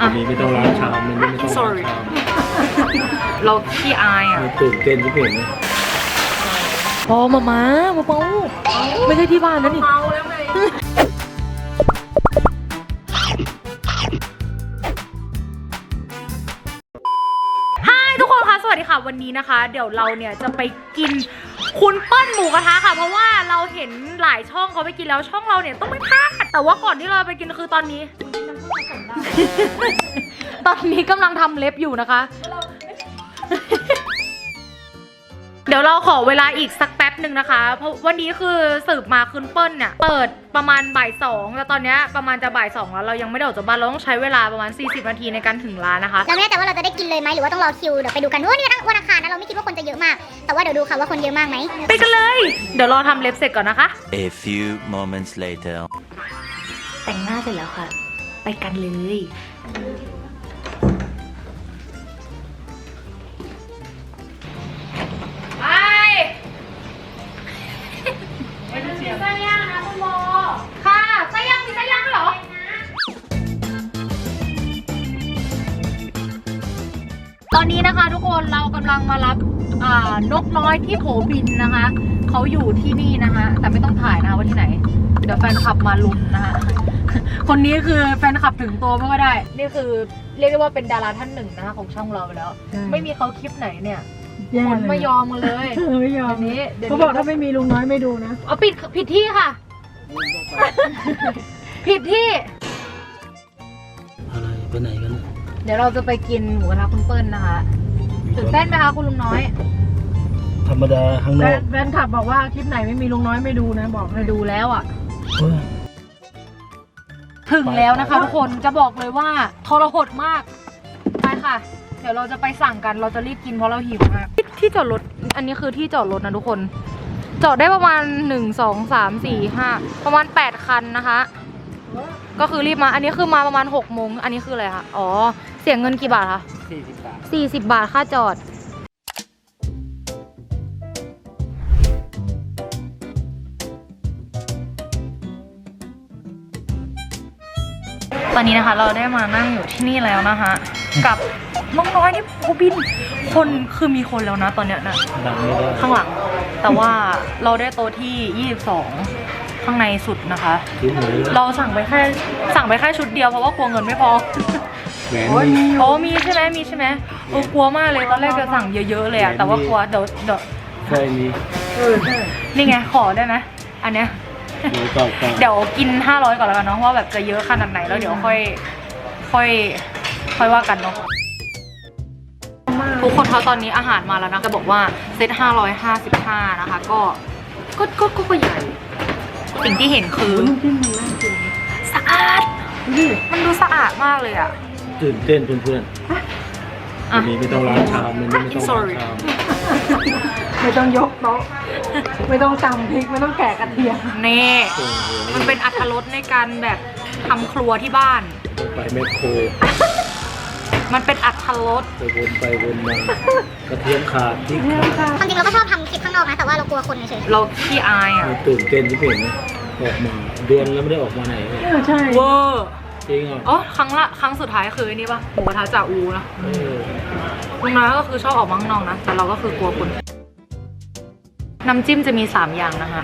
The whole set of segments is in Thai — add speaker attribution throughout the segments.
Speaker 1: อะ
Speaker 2: วันนี้ไม่ต้องล้างชามมันนี้ไม่ต้องล้าง
Speaker 1: Sorry
Speaker 2: ชาม
Speaker 1: เราขี้อายอะ
Speaker 2: มันตื่นเต้นที่เห็นนะ
Speaker 1: พอมามาเบาๆไม่ใช่ที่บ้านนะนี่
Speaker 3: เมาแล้วไง
Speaker 1: ฮายทุกคนคะ สวัสดีค่ะ วันนี้นะคะ เดี๋ยวเราเนี่ยจะไปกินคุณเปิ้ลหมูกระทะค่ะ เพราะว่าเราเห็นหลายช่องเขาไปกินแล้วช่องเราเนี่ยต้องไม่พลาดแต่ว่าก่อนที่เราไปกินคือตอนนี้ ตอนนี้กำลังทำเล็บอยู่นะคะเดี๋ยวเราขอเวลาอีกสักแป๊บหนึ่งนะคะ เพราะวันนี้คือสืบมาคืนเปิ้ลเนี่ยเปิดประมาณบ่ายสองแล้วตอนเนี้ยประมาณจะบ่ายสองแล้วเรายังไม่ได้ออกจากบ้านเราต้องใช้เวลาประมาณ 40 นาทีในการถึงร้านนะคะ
Speaker 4: เราไม่แน่ใจว่าเราจะได้กินเลยไหมหรือว่าต้องรอคิวเดี๋ยวไปดูกันว่านี่วันอังคารนะเราไม่คิดว่าคนจะเยอะมาก แต่ว่าเดี๋ยวดูค่ะว่าคนเยอะมากไหม
Speaker 1: ไปกันเลย เดี๋ยวรอทำเล็บเสร็จก่อนนะคะ
Speaker 5: A few moments later.
Speaker 1: แต่งหน้าเสร็จแล้วค่ะ ไปกันเลย ไปมีไส้ย่างนะคุณโมค่ะไส้ย่างมีไส้ย่างด้วยเหรอ ตอนนี้นะคะทุกคนเรากำลังมารับอ่านกน้อยที่โผบินนะคะ เขาอยู่ที่นี่นะคะ แต่ไม่ต้องถ่ายนะคะว่าที่ไหน เดี๋ยวแฟนคลับมาลุมนะคะ คนนี้คือแฟนคลับถึงตัวไม่ก็ได้ นี่คือเรียกได้ว่าเป็นดาราท่านหนึ่งนะคะของช่องเราไปแล้วไม่มีเขาคลิปไหนเนี่ย
Speaker 3: แย่
Speaker 1: คน
Speaker 3: เลย
Speaker 1: ไม่ยอมกันเลย
Speaker 3: เออไม่ยอม
Speaker 1: เดี๋ยวนี้เดี๋ยว
Speaker 3: เขา
Speaker 1: นี้
Speaker 3: บอกถ้าไม่มีลุงน้อยไม่ดูนะ
Speaker 1: เอาปิดผิดที่ค่ะ ผิดที่
Speaker 2: อะไรไปไหนกันนะ
Speaker 1: เดี๋ยวเราจะไปกินหมูกระทะคุณเปิ้ลนะคะตื่นเต้นไหมคะคุณลุงน้อย
Speaker 2: ธรรมดาข้างน
Speaker 3: แฟ
Speaker 2: อนก
Speaker 3: แฟนคลับบอกว่าคลิปไหนไม่มีลุงน้อยไม่ดูนะบอกเลย
Speaker 1: ดูแล้วอะ
Speaker 2: เฮ้ย
Speaker 1: ถึงแล้วนะคะทุกคนจะบอกเลยว่าทรหดมากไปค่ะ เดี๋ยวเราจะไปสั่งกันเราจะรีบกินเพราะเราหิวมากที่ที่จอดรถอันนี้คือที่จอดรถนะทุกคน จอดได้ประมาณหนึ่งสองสามสี่ห้าประมาณแปดคันนะคะ ก็คือรีบมาอันนี้คือมาประมาณหกโมงอันนี้คืออะไรคะอ๋อเสียเงินกี่บาทคะ
Speaker 2: สี่สิบบาท
Speaker 1: สี่สิบบาทค่าจอด ตอนนี้นะคะเราได้มานั่งอยู่ที่นี่แล้วนะคะกับน้องน้อยที่ภูบิน คนคือมีคนแล้วนะตอนเนี้ยนะ
Speaker 2: ดังไม่ได้
Speaker 1: ข้างหลัง แต่ว่าเราได้โต๊ะที่ 22 ข้างในสุดนะคะ
Speaker 2: ซื้อหมู
Speaker 1: เราสั่งไปแค่สั่งไปแค่ชุดเดียวเพราะว่ากลัวเงินไม่พอ
Speaker 2: แหวน
Speaker 3: โอ้ย
Speaker 2: มี
Speaker 3: มีอยู่
Speaker 1: โอ้มีใช่ไหมมีใช่ไหมเออกลัวมากเลยตอนแรกจะสั่งเยอะๆเลยอะแต่ว่ากลัวเดี๋ยวเดี๋ยว
Speaker 2: ใช่มี
Speaker 3: เออใช่
Speaker 1: นี่ไงขอได้ไหมอันเนี้ย
Speaker 2: หมูเก่าเก่า
Speaker 1: เดี๋ยวกิน 500 ก่อนแล้วกันเนาะว่าแบบจะเยอะขนาดไหนแล้วเดี๋ยวค่อยค่อยค่อยว่ากันเนาะทุกคนเขาตอนนี้อาหารมาแล้วนะจะบอกว่าเซต555 นะคะ ก็ก็ก็ก็ก็ใหญ่ สิ่งที่เห็นคือ
Speaker 3: น้ำจิ้มมันน่ากิน
Speaker 1: สะอาด
Speaker 3: ดูดิ
Speaker 1: มันดูสะอาดมากเลยอะ
Speaker 2: ตื่นเต้นเพื่อนๆ
Speaker 1: อะ
Speaker 2: วันนี้ไม่ต้องล้างชามมันนี้ไม่ต้องล้าง
Speaker 1: Sorry
Speaker 2: ชาม
Speaker 3: ไม่ต้องยกโต๊ะไม่ต้องตำพริกไม่ต้องแกะกระเทียม
Speaker 1: เน่
Speaker 2: โอ้โห
Speaker 1: มันเป็นอัตรสในการแบบทำครัวที่บ้าน
Speaker 2: ไปแมคโคร
Speaker 1: มันเป็นอัตรส
Speaker 2: ไปวนไปวนมากระเทียมขาดพริกขาด
Speaker 4: ความจริงเราก็ชอบทำคลิปข้างนอกนะ แต่ว่าเรากลัวคนเฉย
Speaker 1: เราขี้อายอะ
Speaker 2: มันตื่นเต้นที่เห็นนะออกมาเดือนแล้วไม่ได้ออกมาไหนเลย
Speaker 3: เออใช่
Speaker 1: เวอร์
Speaker 2: จริงเหรอ
Speaker 1: อ๋อครั้งละครั้งสุดท้ายคือไอ้นี่ปะหมูกระทะจ่าอูนะ
Speaker 2: เออ
Speaker 1: ลุงน้อยก็คือชอบออกมาข้างนอกนะ แต่เราก็คือกลัวคนน้ำจิ้มจะมี 3 อย่างนะคะ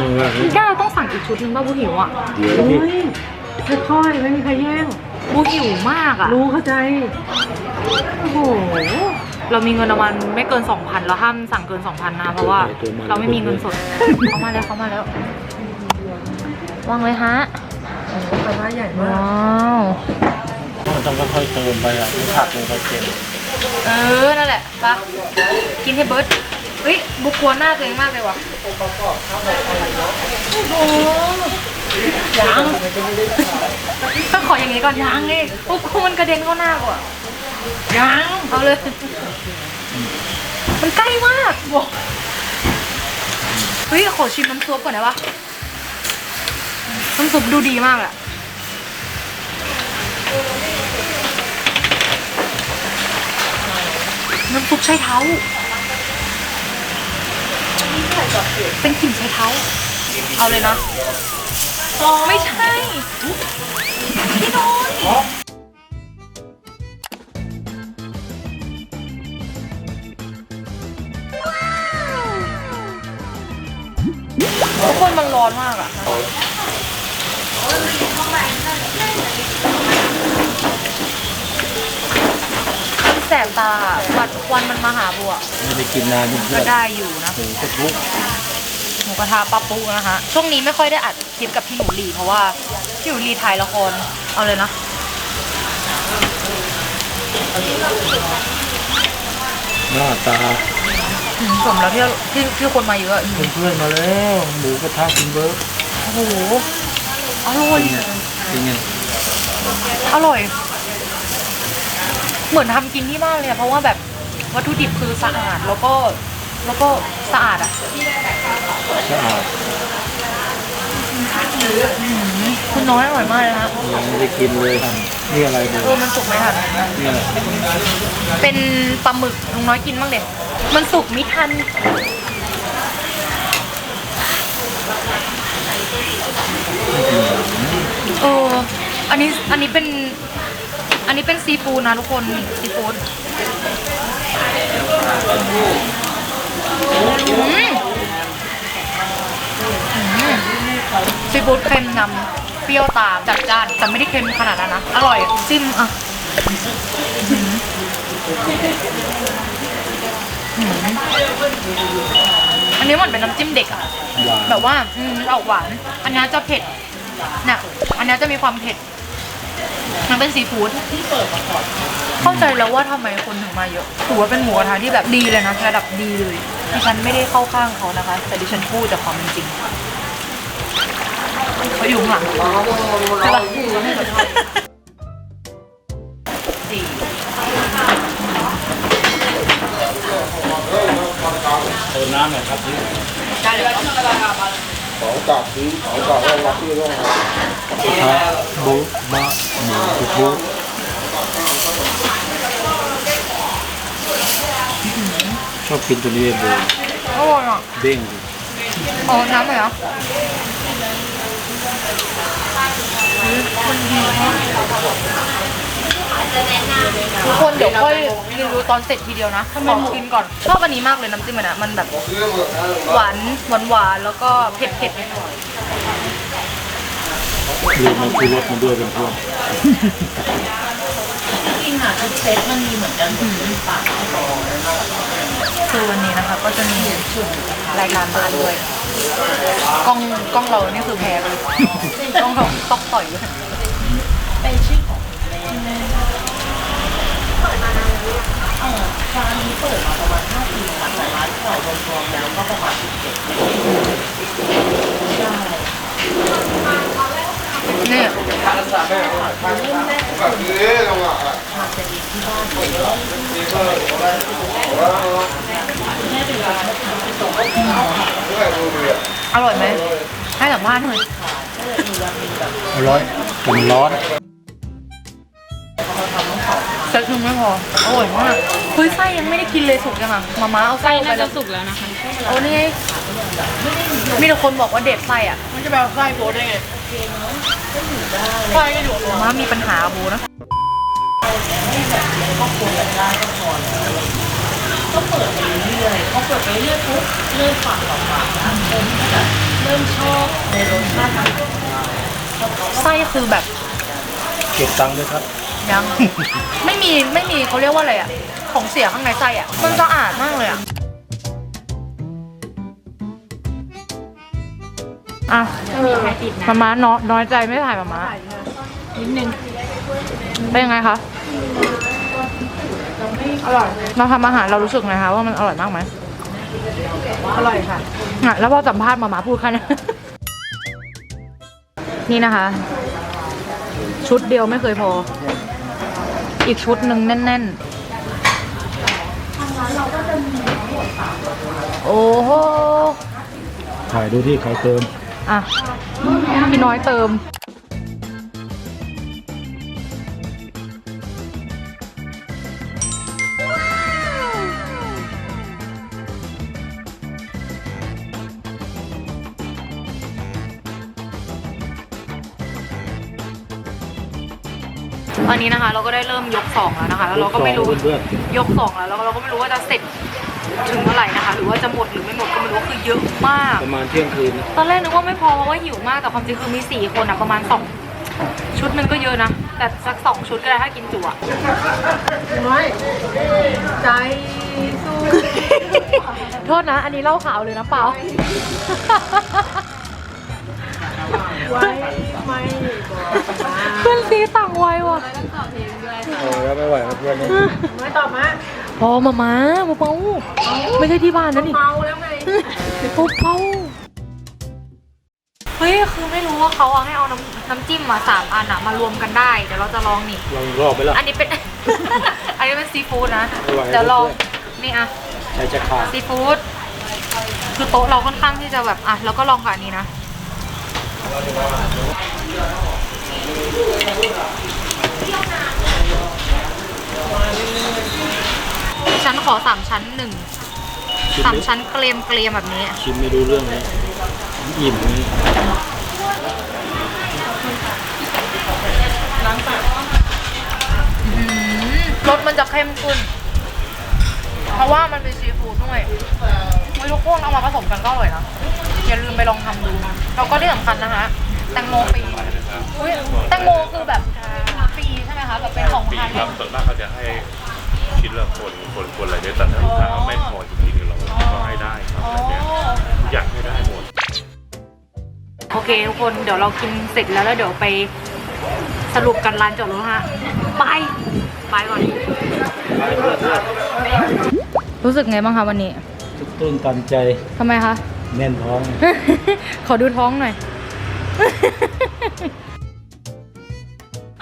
Speaker 2: นี่ว่า
Speaker 1: แก้วต้องสั่งอีกชุดนึงป่ะบูหิวอะ
Speaker 2: เดี๋ยว
Speaker 3: โอ้
Speaker 2: นี่
Speaker 3: ยค่อยๆไม่มีใครแย่ง
Speaker 1: บูหิวมากอะ
Speaker 3: รู้เข้าใจ
Speaker 1: โอ้โห เรามีเงินประมาณไม่เกิน 2,000 เราห้ามสั่งเกิน 2,000 นะ เพราะว่าเราไม่มีเงินสด เขามาแล้วเขามาแล้ววางเลยฮะ
Speaker 3: โอ้โหแต่ว่าใหญ่มา
Speaker 1: ว้
Speaker 3: กา
Speaker 1: ว
Speaker 2: มันต้องค่อยๆเติมไปอะไม่ผักลงไปเต็ม
Speaker 1: เออ นั่นแหละปะกินให้เบิร์ดเฮ้ย บุกกลัวหน้าตัวเองมากเลยว่ะโอ้โหยังต้องขออย่างนี้ก่อนยังนี่โอ้โหมันกระเด็นเข้าหน้ากว่ายังเอาเลย มันใกล้มากบอกเฮ้ยขอชิมน้ำซุปก่อนได้ปะน้ำซุปดูดีมากอะน้ำซุปใช้เท้า เป็นกลิ่นใช้เท้า เอาเลยนะ ไม่ใช่ พี่น้อย ทุกคนมันร้อนมากอะมันแสบตาบัดควันมันมาหาบัว
Speaker 2: ไม่ได้กินนานเพื่
Speaker 1: ก็
Speaker 2: อน
Speaker 1: ได้อยู่นะ
Speaker 2: ๆถึงจะทุกข์
Speaker 1: หมูกระทะปาปูนะคะช่วงนี้ไม่ค่อยได้อัดคลิปกับพี่หนูลีเพราะว่าพี่หนูลีถ่ายละครเอาเลยนะ
Speaker 2: หน้าตา
Speaker 1: อืม สมแล้วที่ที่ที่คนมาเยอะอืม
Speaker 2: เพื่อนๆมาแล้วหมูกระทะกินเบิร์ก
Speaker 1: โอ้โหอร่อย
Speaker 2: เป็นไง
Speaker 1: อร่อย เหมือนทำกินที่บ้านเลยอะเพราะว่าแบบวัตถุดิบคือสะอาดแล้วก็แล้วก็สะอาดอะ
Speaker 2: สะอาด
Speaker 1: คุณน้อยอร่อยมากเลยนะ
Speaker 2: ยังไม่ได้กินเลย นี่อะไรดู
Speaker 1: เออมันสุกไหมคะ
Speaker 2: นี่อะไร
Speaker 1: เป็นปลาหมึกลุงน้อยกินบ้างเด็มันสุกมิทันเอออันนี้อันนี้เป็นอันนี้เป็นซีฟู้ดนะทุกคนซีฟู้ดอืมอืมซีฟู้ดเค็มนำ เปรี้ยวตามจัดจ้านแต่ไม่ได้เค็มขนาดนั้นนะ อร่อยจิ้มอะอันนี้เหมือนเป็นน้ำจิ้มเด็กอะ
Speaker 2: หวาน
Speaker 1: แบบว่าอืมออกหวาน อันนี้จะเผ็ดเนี่ยอันนี้จะมีความเผ็ด มันเป็นซีฟู้ดเข้าใจแล้วว่าทำไมคนถึงมาเยอะถือว่าเป็นหมูกระทะที่แบบดีเลยนะระดับดีเลยดิฉันไม่ได้เข้าข้างเขานะคะ แต่ดิฉันพูดจากความเป็นจริง เขาอยู่ข้างหลังใช่ปะสี่
Speaker 2: เติมน้ำหน่อยครับพี่
Speaker 1: ได้เลย
Speaker 2: กระทะบุบะหมูทุกบุชอบกินตัวนี้เลย
Speaker 1: อร่อยอะ
Speaker 2: เด้งดี
Speaker 1: เอาน้ำหน่อยเหรอมันดีมาก ทุกคนเดี๋ยวค่อยรีวิวตอนเสร็จทีเดียวนะขอกินก่อนชอบอันนี้มากเลยน้ำจิ้มมันอะมันแบบหวานหวานหวานๆแล้วก็เผ็ดเผ็ดนิดหน่อย
Speaker 2: ลืมมันคือรสมันด้วยเป็นเพื่อน
Speaker 1: คือวันนี้นะคะก็จะมีรายการบ้านด้วยกล้องกล้องเราเนี่ยคือแพ้เลยกล้องเราต้อกต่อยเลเป็นชื่อของร้า
Speaker 6: นนี้เปิดมาประมาณ5ปีค่ะแต่ร้านเก่ารวมๆแล้วก็ประมาณ17ปีใช่
Speaker 1: เนี่ยเ
Speaker 6: ริ่มแรกก็คื
Speaker 1: อทำเที่บ้าน ยไหมให้สัมภาษณ์หน่อย
Speaker 2: อร่อยแต่มันร้อน
Speaker 1: เซ็ตนึงไม่พออร่อยมากเฮ้ยไส้ยังไม่ได้กินเลยสุกยังอะมาม่าเอาไส้ไปแล้วสุกแล้วนะคะ โอ้นี่ไงมีแต่คนบอกว่าเด็ดไส้อะ
Speaker 3: มันจะแบบไส้โบได้ไงไส้ก็อยู่
Speaker 1: มาม่ามีปัญหา อะบูนะไส้คือแบบ
Speaker 2: เก็บตังค์ด้วยครับ
Speaker 1: ยังไม่มีไม่มีเขาเรียกว่าอะไรอะ ของเสียข้างในไส้อะ มันสะอาดมากเลยอะ อะมาม้าน้อยน้อยใจไม่ถ่ายมาม้า
Speaker 3: นิดนึง
Speaker 1: เป็นยังไงคะ
Speaker 3: อร่อย
Speaker 1: เราทำอาหารเรารู้สึกไงคะว่ามันอร่อยมากไหม
Speaker 3: อร่อยค่ะ
Speaker 1: อะ แล้วพอสัมภาษณ์มาม้าพูดแค่นี้นี่นะคะ ชุดเดียวไม่เคยพอ อีกชุดหนึ่งแน่น ๆ โอ้โห
Speaker 2: ถ่ายดูที่ใครเติม
Speaker 1: อะ พี่น้อยเติม อนนี้นะคะ เราก็ได้เริ่มยกสองแล้วนะคะ แล้วเราก็ไม่รู้
Speaker 2: เพื่อน
Speaker 1: ยกสองแล้วแล้วเราก็ไม่รู้ว่าจะเสร็จถึงเมื่อไหร่นะคะ หรือว่าจะหมดหรือไม่หมดก็ไม่รู้คือเยอะมาก
Speaker 2: ๆประมาณเที่ยงคืน
Speaker 1: ตอนแรกนึกว่าไม่พอเพราะว่าหิวมากแต่ความจริงคือมีสี่คนอะประมาณสองชุดหนึงก็เยอะนะ แต่สักสองชุดก็ได้ถ้ากินจุอะ
Speaker 3: น้อยใจสู้
Speaker 1: โทษนะ อันนี้เล่าข่าวเลยนะเปล่า
Speaker 3: ไว้ไม่บอกมา
Speaker 1: เพื่อนซีต่างวัยว่ะ
Speaker 2: โอ้แล้วไม่ไหวครับเพื่อนนี่
Speaker 3: ไม่ตอบมา
Speaker 1: พอมามามาเป้าไม่ใช่ที่บ้านนะนี่
Speaker 3: เมาแล้วไง
Speaker 1: เป้าเป้าเฮ้ยคือไม่รู้ว่าเขาอะให้เอาน้ำน้ำจิ้มมาสามอันอะมารวมกันได้ เดี๋ยวเราจะลองนี่
Speaker 2: ลองรอบไปแล้ว
Speaker 1: อันนี้เป็น อันนี้เป็นซีฟู้ดนะ
Speaker 2: ไม่ไหว
Speaker 1: เดี๋ยวลอง
Speaker 2: เพื่อน
Speaker 1: นี่อะ
Speaker 2: ใจจะขาด
Speaker 1: ซีฟู้ดคือโต๊ะเราค่อนข้างที่จะแบบอะแล้วก็ลองกับอันนี้นะ ฉันขอสามชั้นหนึ่ง
Speaker 2: ชิม
Speaker 1: สาม
Speaker 2: ไม่
Speaker 1: ชั้นเกรียมเกรียมๆแบบนี้
Speaker 2: ชิมไม่รู้เรื่องเลยอิ่มนี่
Speaker 1: อืมรสมันจะเข้มขึ้น เพราะว่ามันเป็นซีฟู้ดด้วยไม่ทุกคนเอามาผสมกันก็อร่อยนะ อย่าลืมไปลองทำดูแล้วก็ที่สำคัญนะคะแตงโมฟรีอุ๊ยแตงโมคือแบบฟรีใช่ไหมคะแบบเป็นของ
Speaker 7: ปี
Speaker 1: ทาน
Speaker 7: ครับส่วนมากเขาจะให้ชิ้นละคนคนคนอะไรเนี่ยแต่ถ้าลูกค้าไม่พอจริงๆเราก็ให้ได้ครับแบบเนี้ยทุกอย่างให้ได้หมด
Speaker 1: โอเคทุกคนเดี๋ยวเรากินเสร็จแล้วแล้วเดี๋ยวไปสรุปกันร้านจอดรถฮะไปไปก่อน รู้สึกไงบ้างคะวันนี้
Speaker 2: ทุกต้นตันใจ
Speaker 1: ทำไมคะ
Speaker 2: แน่นท้อง
Speaker 1: ขอดูท้องหน่อย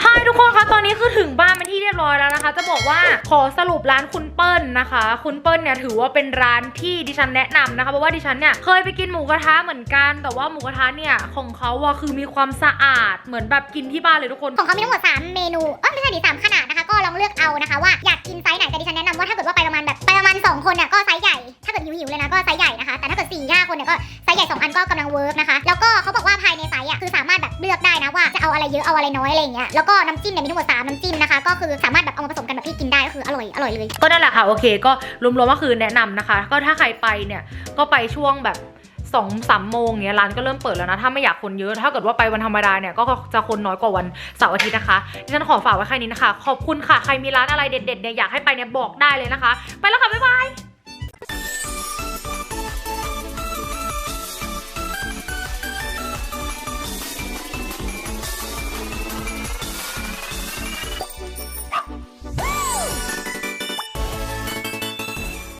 Speaker 1: ฮายทุกคนคะตอนนี้คือถึงบ้านเป็นที่เรียบร้อยแล้วนะคะ จะบอกว่าขอสรุปร้านคุณเปิ้ลนะคะ คุณเปิ้ลเนี่ยถือว่าเป็นร้านที่ดิฉันแนะนำนะคะเพราะว่าดิฉันเนี่ยเคยไปกินหมูกระทะเหมือนกัน แต่ว่าหมูกระทะเนี่ยของเขาอะคือมีความสะอาดเหมือนแบบกินที่บ้านเลยทุกคน
Speaker 4: ของเขามีทั้งหมด3เมนูเออไม่ใช่ดิสามขนาดนะคะ ก็ลองเลือกเอานะคะ ว่าอยากกินไซส์ไหนแต่ดิฉันแนะนำว่าถ้าเกิดว่าไปประมาณแบบไปประมาณ2คนเนี่ยก็ไซส์ใหญ่ ถ้าเกิดหิวๆเลยนะก็ไซส์ใหญ่นะคะ แต่ถ้าเกิด4ี่ห้าคนเนี่ยก็ไซส์ใหญ่2อันก็กำลังเวิร์กนะคะ แล้วก็เขาบอกว่าภายในไซส์อะคือสามารถแบบเลือกได้นะว่าจะเอาอะไรเยอะเอาอะไรน้อยอะไรอย่างเงี้ย แล้วก็น้ำจิ้มเนี่ยมีทั้งหมด3น้ำจิ้มนะคะ ก็คือสามารถแบบเอามาผสมกันแบบที่กินได้ก็คืออร่อยอร่อยเลย
Speaker 1: ก็นั่นแหละค่ะโอเค ก็รวมๆก็คือแนะนำนะคะ ก็ถ้าใครไปเนี่ยก็ไปช่วงแบบสองสามโมงเนี้ยร้านก็เริ่มเปิดแล้วนะ ถ้าไม่อยากคนเยอะ ถ้าเกิดว่าไปวันธรรมดาเนี่ยก็จะคนน้อยกว่าวันเสาร์อาทิตย์นะคะดิฉันขอฝากไว้แค่นี้นะคะ ขอบคุณค่ะ ใครมีร้านอะไรเด็ดๆเนี่ยอยากให้ไปเนี่ยบอกได้เลยนะคะ ไปแล้วค่ะ บ๊ายบาย